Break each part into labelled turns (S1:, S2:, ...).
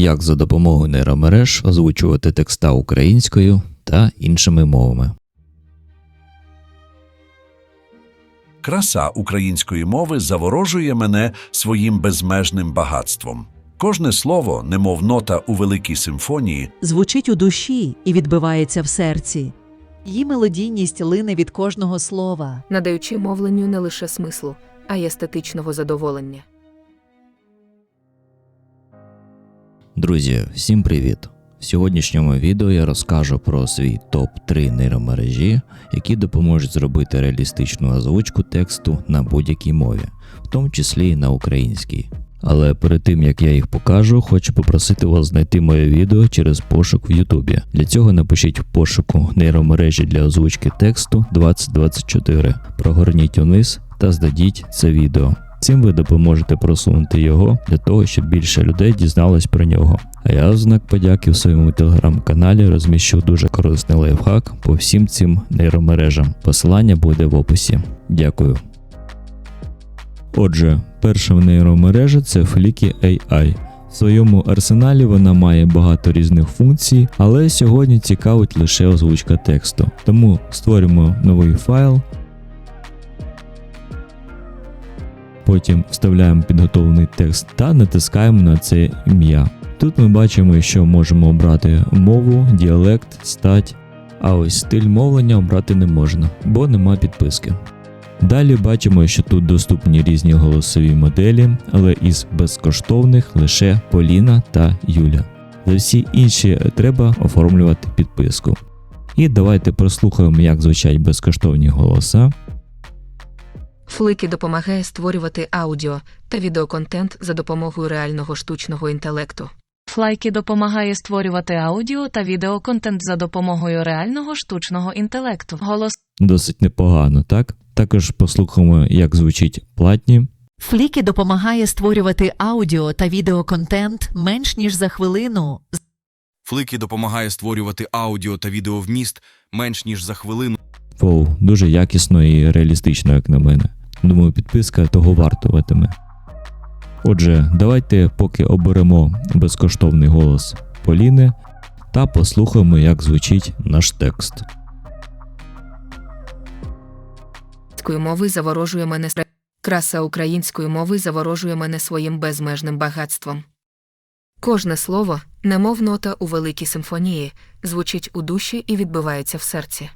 S1: як за допомогою нейромереж озвучувати текста українською та іншими мовами.
S2: Краса української мови заворожує мене своїм безмежним багатством. Кожне слово, немов нота у великій симфонії,
S3: звучить у душі і відбивається в серці. Її мелодійність лине від кожного слова.
S4: надаючи мовленню не лише смислу, а й естетичного задоволення.
S1: Друзі, всім привіт! В сьогоднішньому відео я розкажу про свій топ-3 нейромережі, які допоможуть зробити реалістичну озвучку тексту на будь-якій мові, в тому числі і на українській. Але перед тим як я їх покажу, хочу попросити вас знайти моє відео через пошук в Ютубі. Для цього напишіть в пошуку нейромережі для озвучки тексту 2024. Прогорніть униз та здадіть це відео. Цим ви допоможете просунути його для того, щоб більше людей дізналось про нього. А я в знак подяки в своєму телеграм-каналі розміщу дуже корисний лайфхак по всім цим нейромережам. Посилання буде в описі. Дякую. Отже, перша в нейромережа це Flicky AI. В своєму арсеналі вона має багато різних функцій, але сьогодні цікавить лише озвучка тексту. Тому створюємо новий файл. Потім вставляємо підготовлений текст та натискаємо на це ім'я. Тут ми бачимо, що можемо обрати мову, діалект, стать, а ось стиль мовлення обрати не можна, бо нема підписки. Далі бачимо, що тут доступні різні голосові моделі, але із безкоштовних лише Поліна та Юля. За всі інші треба оформлювати підписку. І давайте прослухаємо, як звучать безкоштовні голоса.
S4: Флики допомагає створювати аудіо та відеоконтент за допомогою реального штучного інтелекту.
S5: Флайки допомагає створювати аудіо та відеоконтент за допомогою реального штучного інтелекту. Голос
S1: Досить непогано, так? Також послухаємо, як звучить платні.
S3: Фліки допомагає створювати аудіо та відеоконтент менш ніж за хвилину.
S6: Флики допомагає створювати аудіо та відеовміст менш ніж за хвилину.
S1: Воу, дуже якісно і реалістично, як на мене. Думаю, підписка того вартуватиме. Отже, давайте поки оберемо безкоштовний голос Поліни та послухаємо, як звучить наш текст.
S4: Української мови заворожує мене краса української мови заворожує мене своїм безмежним багатством. Кожне слово, немов нота у великій симфонії, звучить у душі і відбивається в серці.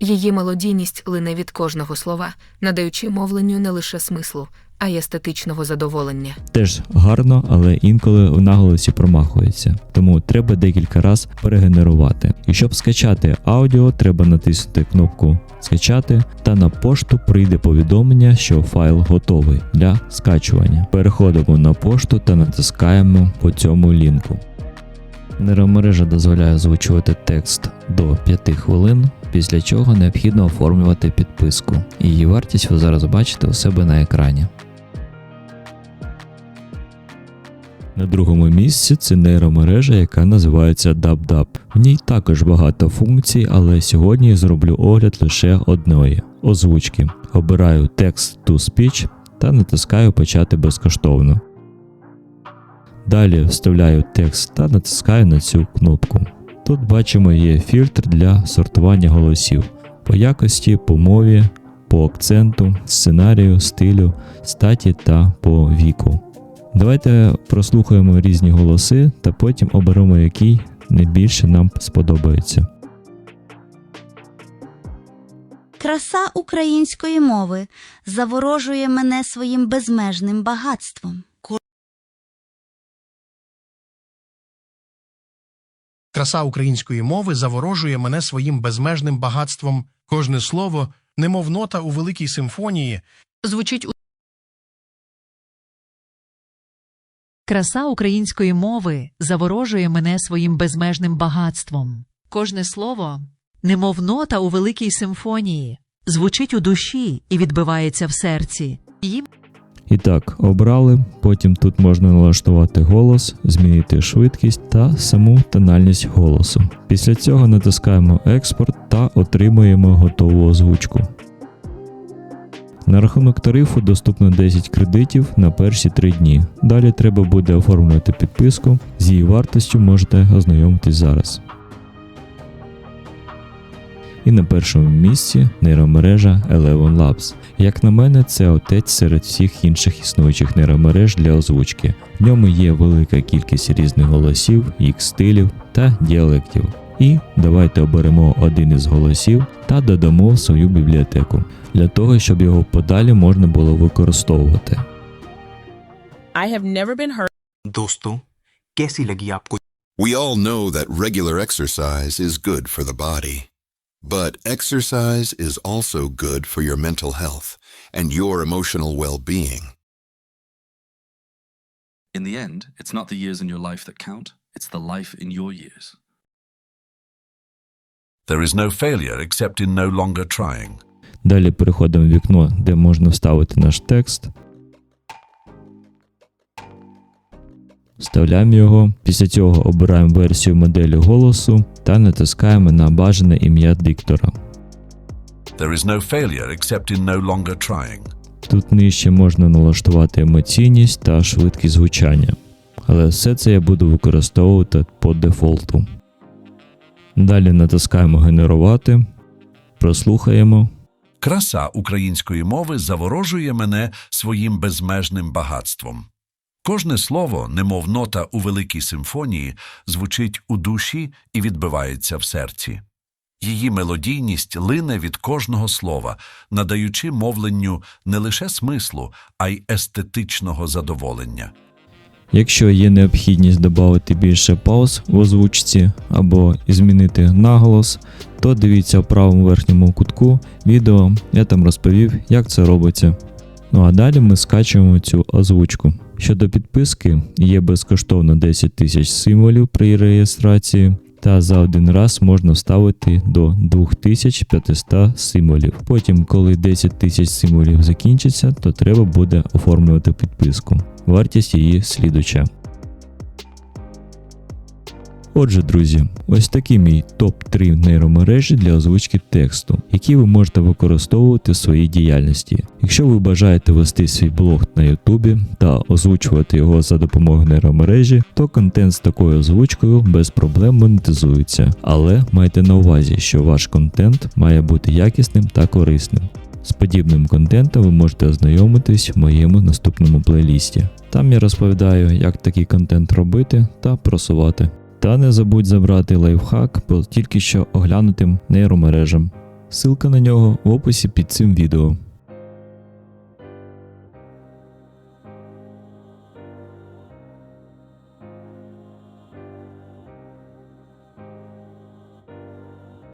S4: Її мелодійність лине від кожного слова, надаючи мовленню не лише смислу, а й естетичного задоволення.
S1: Теж гарно, але інколи в наголосі промахується, тому треба декілька разів перегенерувати. І щоб скачати аудіо, треба натиснути кнопку Скачати, та на пошту прийде повідомлення, що файл готовий для скачування. Переходимо на пошту та натискаємо по цьому лінку. Нейромережа дозволяє озвучувати текст до 5 хвилин, після чого необхідно оформлювати підписку. Її вартість ви зараз бачите у себе на екрані. На другому місці це нейромережа, яка називається DubDub. В ній також багато функцій, але сьогодні я зроблю огляд лише одної озвучки. Обираю Text to Speech та натискаю Почати безкоштовно. Далі вставляю текст та натискаю на цю кнопку. Тут бачимо є фільтр для сортування голосів по якості, по мові, по акценту, сценарію, стилю, статі та по віку. Давайте прослухаємо різні голоси та потім оберемо, який найбільше нам сподобається.
S7: Краса української мови заворожує мене своїм безмежним багатством.
S8: Краса української мови заворожує мене своїм безмежним багатством. Кожне слово, немов нота у великій симфонії,
S4: Звучить у
S3: Краса української мови заворожує мене своїм безмежним багатством. Кожне слово, немов нота у великій симфонії, звучить у душі і відбивається в серці. Її
S1: І так, обрали. Потім тут можна налаштувати голос, змінити швидкість та саму тональність голосу. Після цього натискаємо експорт та отримуємо готову озвучку. На рахунок тарифу доступно 10 кредитів на перші 3 дні. Далі треба буде оформлювати підписку. З її вартістю можете ознайомитись зараз. І на першому місці нейромережа Eleven Labs. Як на мене, це отець серед всіх інших існуючих нейромереж для озвучки. В ньому є велика кількість різних голосів, їх стилів та діалектів. І давайте оберемо один із голосів та додамо в свою бібліотеку для того, щоб його подалі можна було використовувати.
S9: I have never been hurt.
S10: Досто, кеси лаги
S11: We all know that regular exercise is good for the body. But exercise is also good for your mental health and your emotional well being.
S12: In the end, it's not the years in your life that count, it's the life in your years.
S2: There is no failure except in no longer trying.
S1: Далі переходимо в вікно, де можна вставити наш текст. Вставляємо його. Після цього обираємо версію моделі голосу та натискаємо на бажане ім'я диктора.
S2: There is no failure except in no longer trying.
S1: Тут нижче можна налаштувати емоційність та швидкість звучання. Але все це я буду використовувати по дефолту. Далі натискаємо Генерувати, прослухаємо.
S2: Краса української мови заворожує мене своїм безмежним багатством. Кожне слово, немов нота у великій симфонії, звучить у душі і відбивається в серці. Її мелодійність лине від кожного слова, надаючи мовленню не лише смислу, а й естетичного задоволення.
S1: Якщо є необхідність додати більше пауз в озвучці або змінити наголос, то дивіться в правому верхньому кутку відео, я там розповів, як це робиться. Ну а далі ми скачуємо цю озвучку. Щодо підписки, є безкоштовно 10 тисяч символів при реєстрації, та за один раз можна вставити до 2500 символів. Потім, коли 10 тисяч символів закінчиться, то треба буде оформлювати підписку. Вартість її слідуча. Отже, друзі, ось такий мій топ-3 нейромережі для озвучки тексту, які ви можете використовувати в своїй діяльності. Якщо ви бажаєте вести свій блог на Ютубі та озвучувати його за допомогою нейромережі, то контент з такою озвучкою без проблем монетизується. Але майте на увазі, що ваш контент має бути якісним та корисним. З подібним контентом ви можете ознайомитись в моєму наступному плейлісті. Там я розповідаю, як такий контент робити та просувати. Та не забудь забрати лайфхак по тільки що оглянутим нейромережам. Ссылка на нього в описі під цим відео.